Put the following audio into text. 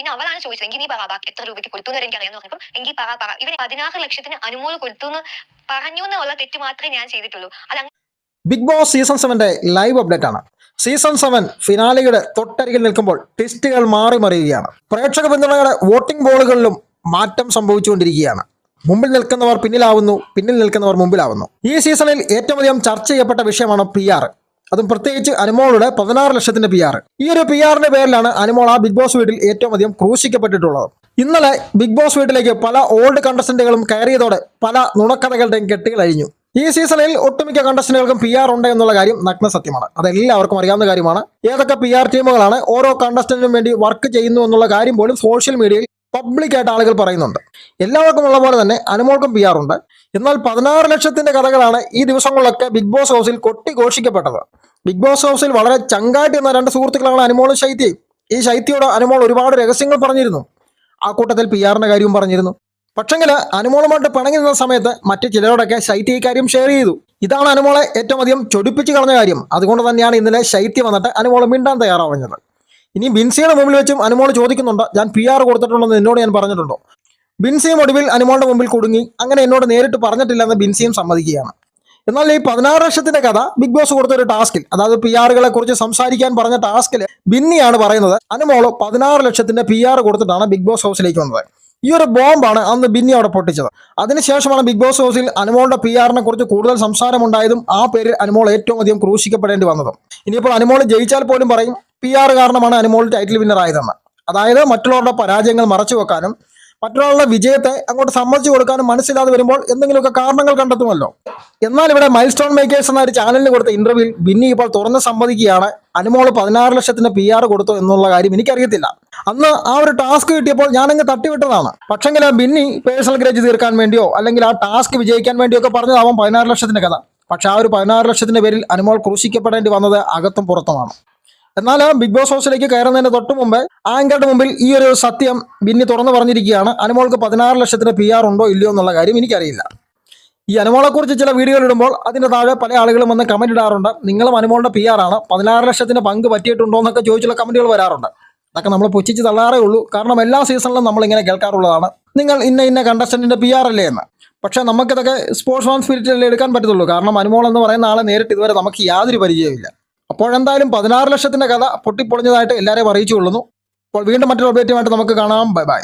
പിന്നെ അവളാണ് ചോദിച്ചത്. എങ്കിൽ നീ പറ ബാക്കി എത്ര രൂപയ്ക്ക് കൊടുത്തു എന്ന് എനിക്ക് അറിയാന്ന് പറഞ്ഞപ്പോൾ എങ്കിൽ പറ പറ. ഇവന് പതിനാറ് ലക്ഷത്തിന് അനുമോദം കൊടുത്തു എന്ന് പറഞ്ഞു എന്നുള്ള തെറ്റ് മാത്രമേ ഞാൻ ചെയ്തിട്ടുള്ളൂ. അത് ബിഗ് ബോസ് സീസൺ സെവന്റെ ലൈവ് അപ്ഡേറ്റ് ആണ്. സീസൺ സെവൻ ഫിനാലിയുടെ തൊട്ടരികിൽ നിൽക്കുമ്പോൾ ട്വിസ്റ്റുകൾ മാറി മറിയുകയാണ്. പ്രേക്ഷക പിന്തുണയുടെ വോട്ടിംഗ് ബോളുകളിലും മാറ്റം സംഭവിച്ചുകൊണ്ടിരിക്കുകയാണ്. മുമ്പിൽ നിൽക്കുന്നവർ പിന്നിലാവുന്നു പിന്നിൽ നിൽക്കുന്നവർ മുമ്പിലാവുന്നു. ഈ സീസണിൽ ഏറ്റവും അധികം ചർച്ച ചെയ്യപ്പെട്ട വിഷയമാണ് പി ആർ. അതും പ്രത്യേകിച്ച് അനുമോളുടെ പതിനാറ് ലക്ഷത്തിന്റെ പി ആർ ഈ ഒരു പി ആറിന്റെ പേരിലാണ് അനുമോൾ ആ ബിഗ് ബോസ് വീട്ടിൽ ഏറ്റവും അധികം ക്രൂശിക്കപ്പെട്ടിട്ടുള്ളത്. ഇന്നലെ ബിഗ് ബോസ് വീട്ടിലേക്ക് പല ഓൾഡ് കണ്ടസ്റ്റന്റുകളും കയറിയതോടെ പല നുണക്കഥകളുടെയും കെട്ടുകൾ അഴിഞ്ഞു. ഈ സീസണിൽ ഒട്ടുമിക്ക കണ്ടസ്റ്റന്റുകൾക്കും പി ആർ ഉണ്ട് എന്നുള്ള കാര്യം നഗ്ന സത്യമാണ്. അതെല്ലാവർക്കും അറിയാവുന്ന കാര്യമാണ്. ഏതൊക്കെ പി ആർ ടീമുകളാണ് ഓരോ കണ്ടസ്റ്റന്റിനും വേണ്ടി വർക്ക് ചെയ്യുന്നു എന്നുള്ള കാര്യം പോലും സോഷ്യൽ മീഡിയയിൽ പബ്ലിക്കായിട്ട് ആളുകൾ പറയുന്നുണ്ട്. എല്ലാവർക്കും ഉള്ള പോലെ തന്നെ അനുമോൾക്കും പി ആർ ഉണ്ട്. എന്നാൽ പതിനാറ് ലക്ഷത്തിന്റെ കഥകളാണ് ഈ ദിവസങ്ങളിലൊക്കെ ബിഗ് ബോസ് ഹൗസിൽ കൊട്ടിഘോഷിക്കപ്പെട്ടത് ബിഗ് ബോസ് ഹൗസിൽ വളരെ ചങ്കായിട്ട് എന്ന രണ്ട് സുഹൃത്തുക്കളാണ് അനുമോളും ശൈത്യയും ഈ ശൈത്യയോട് അനുമോൾ ഒരുപാട് രഹസ്യങ്ങൾ പറഞ്ഞിരുന്നു. ആ കൂട്ടത്തിൽ പി ആറിന്റെ കാര്യവും പറഞ്ഞിരുന്നു. പക്ഷെങ്കിൽ അനുമോളുമായിട്ട് പിണങ്ങി നിന്ന സമയത്ത് മറ്റ് ചിലരോടൊക്കെ ശൈത്യ ഈ കാര്യം ഷെയർ ചെയ്തു. ഇതാണ് അനുമോളെ ഏറ്റവും അധികം ചൊടിപ്പിച്ച് കളഞ്ഞ കാര്യം. അതുകൊണ്ട് തന്നെയാണ് ഇന്നലെ ശൈത്യം വന്നിട്ട് അനുമോൾ മിണ്ടാൻ തയ്യാറാവുന്നത്. ഇനി ബിൻസിയുടെ മുമ്പിൽ വെച്ചും അനുമോൾ ചോദിക്കുന്നുണ്ട്. ഞാൻ പി ആർ കൊടുത്തിട്ടുണ്ടെന്ന് എന്നോട് ഞാൻ പറഞ്ഞിട്ടുണ്ടോ? ബിൻസിയും ഒടുവിൽ അനുമോളുടെ മുമ്പിൽ കുടുങ്ങി. അങ്ങനെ എന്നോട് നേരിട്ട് പറഞ്ഞിട്ടില്ലെന്ന് ബിൻസിയും സമ്മതിക്കുകയാണ്. എന്നാൽ ഈ പതിനാറ് ലക്ഷത്തിന്റെ കഥ ബിഗ് ബോസ് കൊടുത്ത ഒരു ടാസ്കിൽ അതായത് പി ആറുകളെ കുറിച്ച് സംസാരിക്കാൻ പറഞ്ഞ ടാസ്കിൽ ബിന്നിയാണ് പറയുന്നത്. അനുമോൾ പതിനാറ് ലക്ഷത്തിന്റെ പി ആർ കൊടുത്തിട്ടാണ് ബിഗ് ബോസ് ഹൗസിലേക്ക് വന്നത്. ഈ ഒരു ബോംബാണ് അന്ന് ബിന്നി അവിടെ പൊട്ടിച്ചത്. അതിനുശേഷമാണ് ബിഗ് ബോസ് ഹൗസിൽ അനുമോളുടെ പി ആറിനെ കുറിച്ച് കൂടുതൽ സംസാരമുണ്ടായതും ആ പേരിൽ അനുമോൾ ഏറ്റവും അധികം ക്രൂശിക്കപ്പെടേണ്ടി വന്നതും. ഇനിയിപ്പോൾ അനുമോൾ ജയിച്ചാൽ പോലും പറയും പി ആർ കാരണമാണ് അനുമോൾ ടൈറ്റിൽ വിന്നർ ആയതെന്ന്. അതായത് മറ്റുള്ളവരുടെ പരാജയങ്ങൾ മറച്ചു വെക്കാനും മറ്റുള്ളവരുടെ വിജയത്തെ അങ്ങോട്ട് സമ്മതിച്ചു കൊടുക്കാനും മനസ്സിലാതെ വരുമ്പോൾ എന്തെങ്കിലുമൊക്കെ കാരണങ്ങൾ കണ്ടെത്തുമല്ലോ. എന്നാൽ ഇവിടെ മൈൽ സ്റ്റോൺ മേക്കേഴ്സ് എന്ന ഒരു ചാനലിന് കൊടുത്ത ഇന്റർവ്യൂവിൽ ബിന്നി ഇപ്പോൾ തുറന്ന് സമ്മതിക്കുകയാണ്. അനുമോൾ പതിനാറ് ലക്ഷത്തിന് പി ആർ കൊടുത്തു എന്നുള്ള കാര്യം എനിക്കറിയത്തില്ല. അന്ന് ആ ഒരു ടാസ്ക് കിട്ടിയപ്പോൾ ഞാനങ്ങ് തട്ടിവിട്ടതാണ്. പക്ഷെങ്കിൽ ബിന്നി പേഴ്സണൽ ഗ്രേജ് തീർക്കാൻ വേണ്ടിയോ അല്ലെങ്കിൽ ആ ടാസ്ക് വിജയിക്കാൻ വേണ്ടിയോ ഒക്കെ പറഞ്ഞതാവാം പതിനാറ് ലക്ഷത്തിന്റെ കഥ. പക്ഷെ ആ ഒരു പതിനാറ് ലക്ഷത്തിന്റെ പേരിൽ അനുമോൾ ക്രൂശിക്കപ്പെടേണ്ടി വന്നത് അകത്തും പുറത്തുമാണ്. എന്നാൽ ആ ബിഗ് ബോസ് ഹൗസിലേക്ക് കയറുന്നതിന് തൊട്ട് മുമ്പ് ആങ്കറുടെ മുമ്പിൽ ഈ ഒരു സത്യം ബിന്നി തുറന്നു പറഞ്ഞിരിക്കുകയാണ്. അനുമോൾക്ക് പതിനാറ് ലക്ഷത്തിന് പി ആർ ഉണ്ടോ ഇല്ലയോ എന്നുള്ള കാര്യം എനിക്കറിയില്ല. ഈ അനുമോളെക്കുറിച്ച് ചില വീഡിയോകൾ ഇടുമ്പോൾ അതിന്റെ താഴെ പല ആളുകളും വന്ന് കമന്റ് ഇടാറുണ്ട്. നിങ്ങളും അനുമോളുടെ പി ആണ്. പതിനാറ് ലക്ഷത്തിന് പങ്ക് പറ്റിയിട്ടുണ്ടോ എന്നൊക്കെ ചോദിച്ചുള്ള കമന്റുകൾ വരാറുണ്ട്. അതൊക്കെ നമ്മൾ പുച്ഛിച്ച് തള്ളാറേ ഉള്ളൂ. കാരണം എല്ലാ സീസണിലും നമ്മളിങ്ങനെ കേൾക്കാറുള്ളതാണ്. നിങ്ങൾ ഇന്ന ഇന്ന കണ്ടസ്റ്റന്റിന്റെ പി ആർ അല്ലേ എന്ന്. പക്ഷേ നമുക്കിതൊക്കെ സ്പോർട്സ് മാൻ സ്പിരിറ്റിലല്ലേ എടുക്കാൻ പറ്റത്തുള്ളൂ. കാരണം അനുമോൾ എന്ന് പറയുന്ന ആളെ നേരിട്ട് ഇതുവരെ നമുക്ക് യാതൊരു പരിചയമില്ല അപ്പോഴെന്തായാലും പതിനാറ് ലക്ഷത്തിന്റെ കഥ പൊട്ടിപ്പൊളിഞ്ഞതായിട്ട് എല്ലാവരെയും അറിയിച്ചു കൊള്ളുന്നു അപ്പോൾ വീണ്ടും മറ്റൊരു അപ്ഡേറ്റുമായിട്ട് നമുക്ക് കാണാം. Bye bye